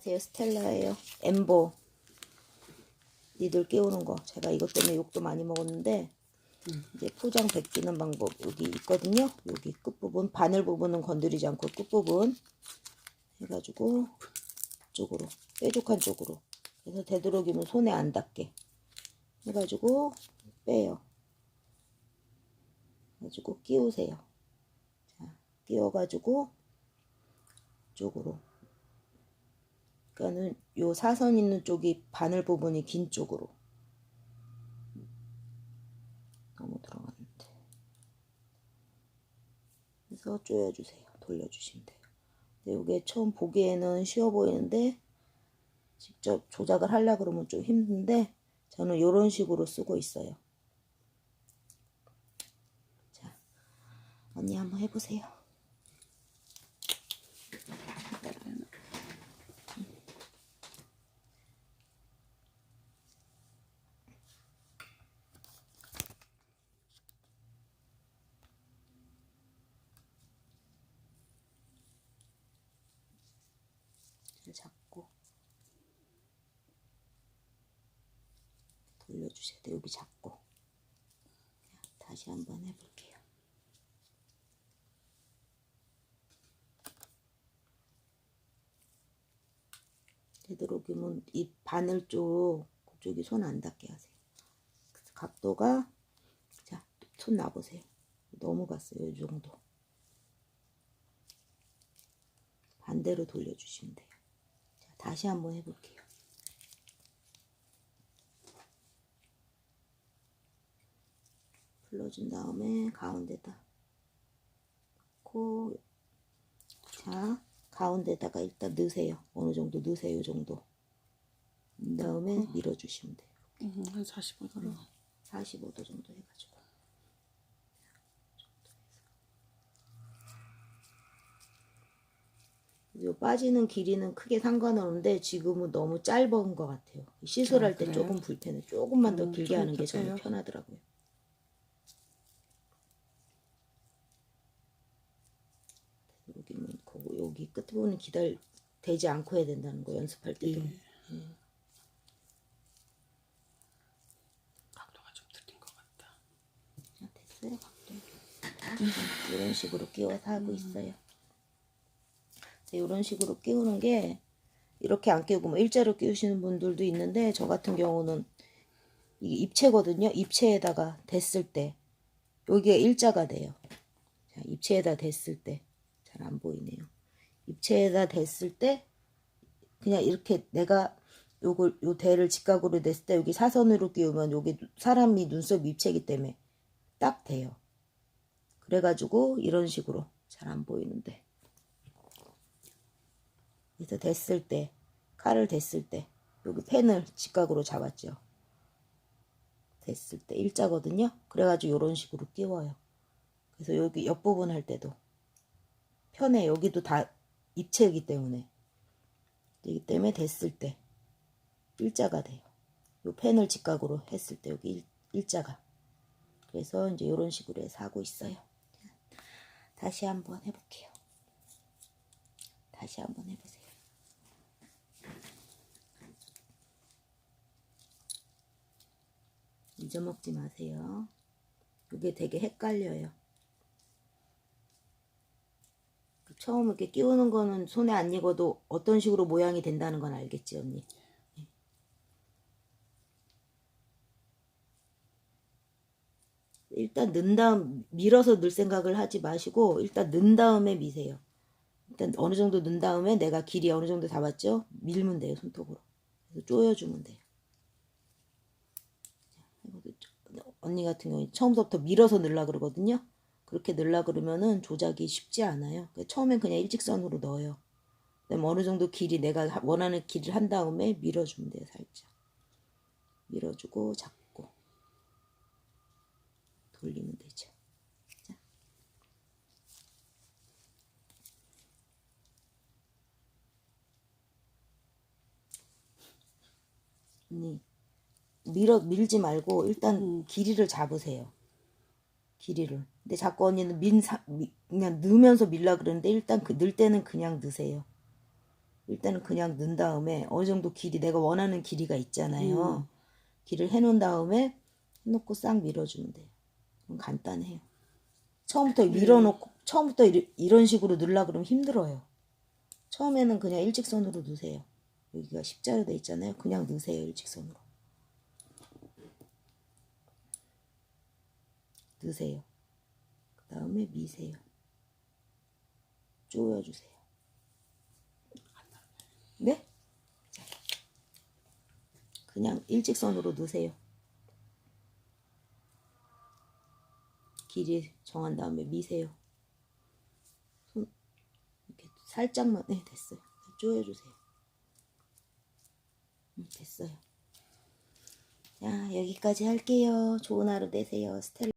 안녕하세요 스텔라예요. 엠보. 니들 깨우는 거. 제가 이것 때문에 욕도 많이 먹었는데 이제 포장 벗기는 방법 여기 있거든요. 여기 끝부분 바늘 부분은 건드리지 않고 끝부분 해가지고 쪽으로 뾰족한 쪽으로 그래서 되도록이면 손에 안 닿게 해가지고 빼요. 가지고 끼우세요. 자 끼워가지고 쪽으로 그러니까는 요 사선 있는 쪽이 바늘 부분이 긴 쪽으로. 너무 들어갔는데. 그래서 조여주세요. 돌려주시면 돼요. 근데 이게 처음 보기에는 쉬워 보이는데 직접 조작을 하려 그러면 좀 힘든데 저는 이런 식으로 쓰고 있어요. 자 언니 한번 해보세요 잘 잡고 돌려주셔야 돼요. 여기 잡고 자, 다시 한번 해볼게요. 되도록이면 이 바늘 쪽 그쪽이 손 안 닿게 하세요. 각도가 자 손 놔보세요. 너무 갔어요. 이 정도. 반대로 돌려주시면 돼요. 자, 다시 한번 해볼게요. 풀러준 다음에 가운데다 놓고 자 가운데다가 일단 넣으세요. 어느 정도 넣으세요. 이 정도. 그 다음에 밀어주시면 돼요. 음, 한 45도로. 45도 정도 해가지고. 요 빠지는 길이는 크게 상관없는데 지금은 너무 짧은 것 같아요. 시술할 아, 때? 조금 불편해. 조금만 더 음, 길게 좀 하는 게 저는? 편하더라고요. 여기는 그 여기 끝부분은 기다려 되지 않고 해야 된다는 거 연습할 때도. 예. 각도가 좀 틀린 것 같다. 자, 됐어요. 각도. 이런 식으로 끼워서 하고 있어요. 이런 식으로 끼우는 게 이렇게 안 끼우고 뭐 일자로 끼우시는 분들도 있는데 저 같은 경우는 이게 입체거든요. 입체에다가 댔을 때 여기가 일자가 돼요. 자, 입체에다 댔을 때 잘 안 보이네요. 입체에다 댔을 때 그냥 이렇게 내가 요걸 요 대를 직각으로 냈을 때 여기 사선으로 끼우면 여기 사람이 눈썹 입체이기 때문에 딱 돼요. 그래가지고 이런 식으로 잘 안 보이는데 그래서 됐을 때 칼을 댔을 때 여기 펜을 직각으로 잡았죠. 됐을 때 일자거든요. 그래가지고 이런 식으로 끼워요. 그래서 여기 옆부분 할 때도 편해 여기도 다 입체이기 때문에 되기 때문에 됐을 때 일자가 돼요. 요 펜을 직각으로 했을 때 여기 일, 일자가 그래서 이제 이런 식으로 해서 하고 있어요. 다시 한번 해볼게요. 다시 한번 해보세요. 잊어먹지 마세요. 이게 되게 헷갈려요. 처음 이렇게 끼우는 거는 손에 안 익어도 어떤 식으로 모양이 된다는 건 알겠지, 언니? 일단 넣은 다음 밀어서 넣을 생각을 하지 마시고 일단 넣은 다음에 미세요. 일단 어느 정도 넣은 다음에 내가 길이 어느 정도 잡았죠? 밀면 돼요 손톱으로. 그래서 조여주면 돼요. 자, 이것도 좀- 언니 같은 경우에 처음부터 밀어서 넣으려 그러거든요. 그렇게 넣으려 그러면은 조작이 쉽지 않아요. 그러니까 처음엔 그냥 일직선으로 넣어요. 그다음에 어느 정도 길이 내가 하- 원하는 길이를 한 다음에 밀어주면 돼요 살짝. 밀어주고 잡고. 돌리면 되죠. 자. 언니 밀어 밀지 말고 일단 길이를 잡으세요. 길이를. 근데 자꾸 언니는 민 사, 미- 그냥 넣으면서 밀라 그러는데 일단 그 넣을 때는 그냥 넣으세요. 일단은 그냥 넣은 다음에 어느 정도 길이 내가 원하는 길이가 있잖아요. 길을 해놓은 다음에 해놓고 싹 밀어주면 돼요. 그럼 간단해요. 처음부터 밀어놓고 처음부터 이리- 이런 식으로 넣으려 그러면 힘들어요. 처음에는 그냥 일직선으로 넣으세요. 여기가 십자로 돼 있잖아요. 그냥 넣으세요 일직선으로. 넣으세요. 그 다음에 미세요. 조여주세요. 네? 자, 그냥 일직선으로 넣으세요. 길이 정한 다음에 미세요. 손 이렇게 살짝만 네 됐어요. 조여주세요. 음, 됐어요. 자 여기까지 할게요. 좋은 하루 되세요. 스텔라.